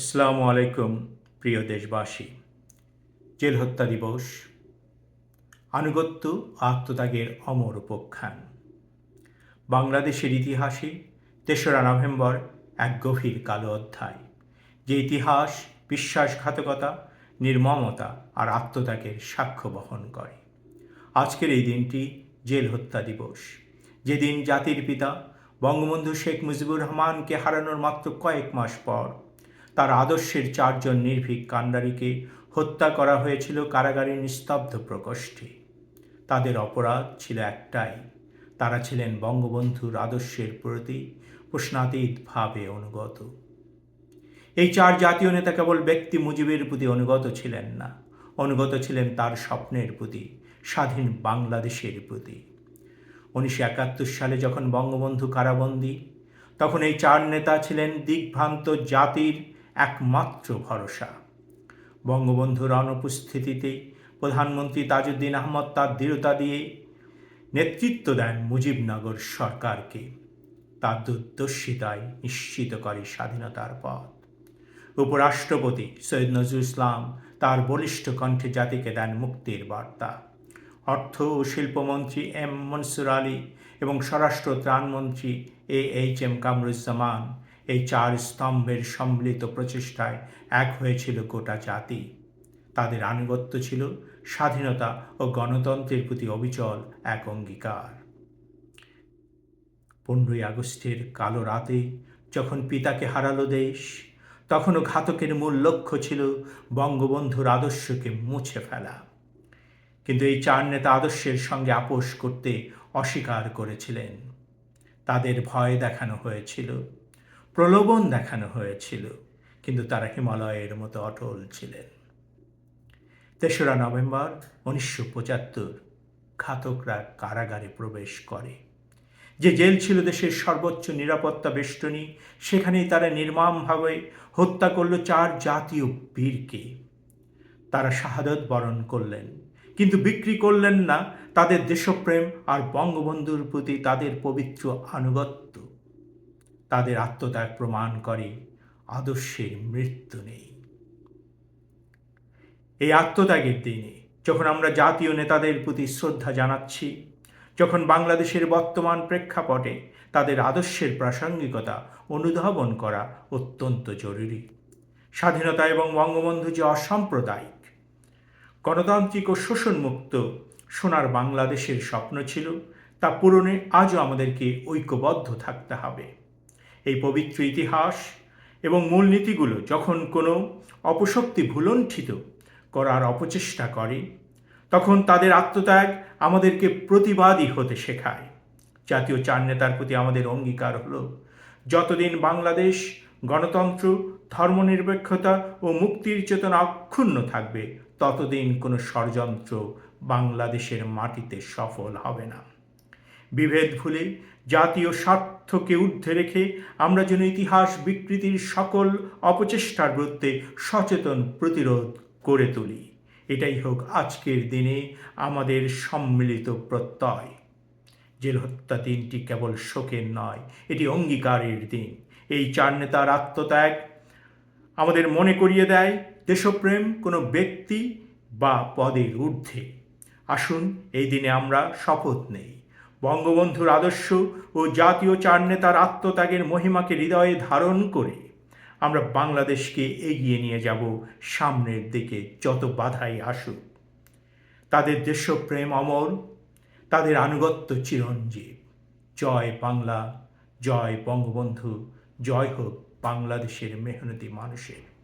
আসসালামু আলাইকুম, প্রিয় দেশবাসী। জেল হত্যা দিবস, আনুগত্য আত্মত্যাগের অমর উপখ্যান। বাংলাদেশের ইতিহাসে তেসরা নভেম্বর এক গভীর কালো অধ্যায়, যে ইতিহাস, বিশ্বাসঘাতকতা, নির্মমতা আর আত্মত্যাগের সাক্ষ্য বহন করে। আজকের এই দিনটি জেল হত্যা দিবস। যেদিন জাতির পিতা বঙ্গবন্ধু শেখ মুজিবুর রহমানকে হারানোর মাত্র কয়েক মাস পর তার আদর্শের চারজন নির্ভীক কাণ্ডারিকে হত্যা করা হয়েছিল কারাগারের নিস্তব্ধ প্রকোষ্ঠে। তাদের অপরাধ ছিল একটাই। তারা ছিলেন বঙ্গবন্ধুর আদর্শের প্রতি প্রশ্নাতীতভাবে অনুগত। এই চার জাতীয় নেতা কেবল ব্যক্তি মুজিবের প্রতি অনুগত ছিলেন না। অনুগত ছিলেন তার স্বপ্নের প্রতি, স্বাধীন বাংলাদেশের প্রতি। উনিশশো একাত্তর সালে যখন বঙ্গবন্ধু কারাবন্দী, তখন এই চার নেতা ছিলেন দিগ্ভ্রান্ত জাতির একমাত্র ভরসা। বঙ্গবন্ধুর অনুপস্থিতিতে প্রধানমন্ত্রী তাজউদ্দিন আহমদ তার দৃঢ়তা দিয়ে নেতৃত্ব দেন মুজিবনগর সরকারকে। তার দুর্দর্শিতায় নিশ্চিত করে স্বাধীনতার পথ। উপরাষ্ট্রপতি সৈয়দ নজরুল ইসলাম তার বলিষ্ঠ কণ্ঠে জাতিকে দেন মুক্তির বার্তা। অর্থ ও শিল্পমন্ত্রী এম মনসুর আলী এবং স্বরাষ্ট্র ত্রাণমন্ত্রী এ এইচ এম কামরুজ্জামান এই চার স্তম্ভের সম্মিলিত প্রচেষ্টায় এক হয়েছিল গোটা জাতি। তাদের আনুগত্য ছিল স্বাধীনতা ও গণতন্ত্রের প্রতি অবিচল এক অঙ্গীকার। পনেরোই আগস্টের কালো রাতে যখন পিতাকে হারালো দেশ, তখনও ঘাতকের মূল লক্ষ্য ছিল বঙ্গবন্ধুর আদর্শকে মুছে ফেলা। কিন্তু এই চার নেতা আদর্শের সঙ্গে আপোষ করতে অস্বীকার করেছিলেন। তাদের ভয় দেখানো হয়েছিল। প্রলোভন দেখানো হয়েছিল, কিন্তু তারা হিমালয়ের মতো অটল ছিলেন। তেসরা নভেম্বর উনিশশো পঁচাত্তর, ঘাতকরা কারাগারে প্রবেশ করে। যে জেল ছিল দেশের সর্বোচ্চ নিরাপত্তা বেষ্টনী, সেখানেই তারা নির্মমভাবে হত্যা করল চার জাতীয় বীরকে তারা শাহাদত বরণ করলেন, কিন্তু বিক্রি করলেন না তাদের দেশপ্রেম আর বঙ্গবন্ধুর প্রতি তাদের পবিত্র আনুগত্য। তাদের আত্মত্যাগ প্রমাণ করে, আদর্শের মৃত্যু নেই। এই আত্মত্যাগের দিনে, যখন আমরা জাতীয় নেতাদের প্রতি শ্রদ্ধা জানাচ্ছি, যখন বাংলাদেশের বর্তমান প্রেক্ষাপটে তাদের আদর্শের প্রাসঙ্গিকতা অনুধাবন করা অত্যন্ত জরুরি। স্বাধীনতা এবং বঙ্গবন্ধু যে অসাম্প্রদায়িক, গণতান্ত্রিক ও শোষণমুক্ত সোনার বাংলাদেশের স্বপ্ন ছিল, তা পূরণে আজও আমাদেরকে ঐক্যবদ্ধ থাকতে হবে। এই পবিত্র ইতিহাস এবং মূলনীতিগুলো যখন কোনো অপশক্তি ভুলণ্ঠিত করার অপচেষ্টা করে, তখন তাদের আত্মত্যাগ আমাদেরকে প্রতিবাদী হতে শেখায়। জাতীয় চার নেতার প্রতি আমাদের অঙ্গীকার হলো, যতদিন বাংলাদেশ গণতন্ত্র, ধর্মনিরপেক্ষতা ও মুক্তির চেতনা অক্ষুণ্ণ থাকবে, ততদিন কোনো ষড়যন্ত্র বাংলাদেশের মাটিতে সফল হবে না। বিভেদ ভুলে, জাতীয় স্বার্থকে ঊর্ধ্বে রেখে আমরা যেন ইতিহাস বিকৃতির সকল অপচেষ্টার বিরুদ্ধে সচেতন প্রতিরোধ করে তুলি। এটাই হোক আজকের দিনে আমাদের সম্মিলিত প্রত্যয়। জেল হত্যা দিনটি কেবল শোকের নয়, এটি অঙ্গীকারের দিন। এই চার নেতার আত্মত্যাগ আমাদের মনে করিয়ে দেয়, দেশপ্রেম কোনো ব্যক্তি বা পদের ঊর্ধ্বে। আসুন, এই দিনে আমরা শপথ নেই। বঙ্গবন্ধুর আদর্শ ও জাতীয় চার নেতার আত্মত্যাগের মহিমাকে হৃদয়ে ধারণ করে আমরা বাংলাদেশকে এগিয়ে নিয়ে যাব সামনের দিকে যত বাধাই আসুক। তাদের দেশপ্রেম অমর, তাদের আনুগত্য চিরঞ্জীব। জয় বাংলা, জয় বঙ্গবন্ধু, জয় হোক বাংলাদেশের মেহনতি মানুষের।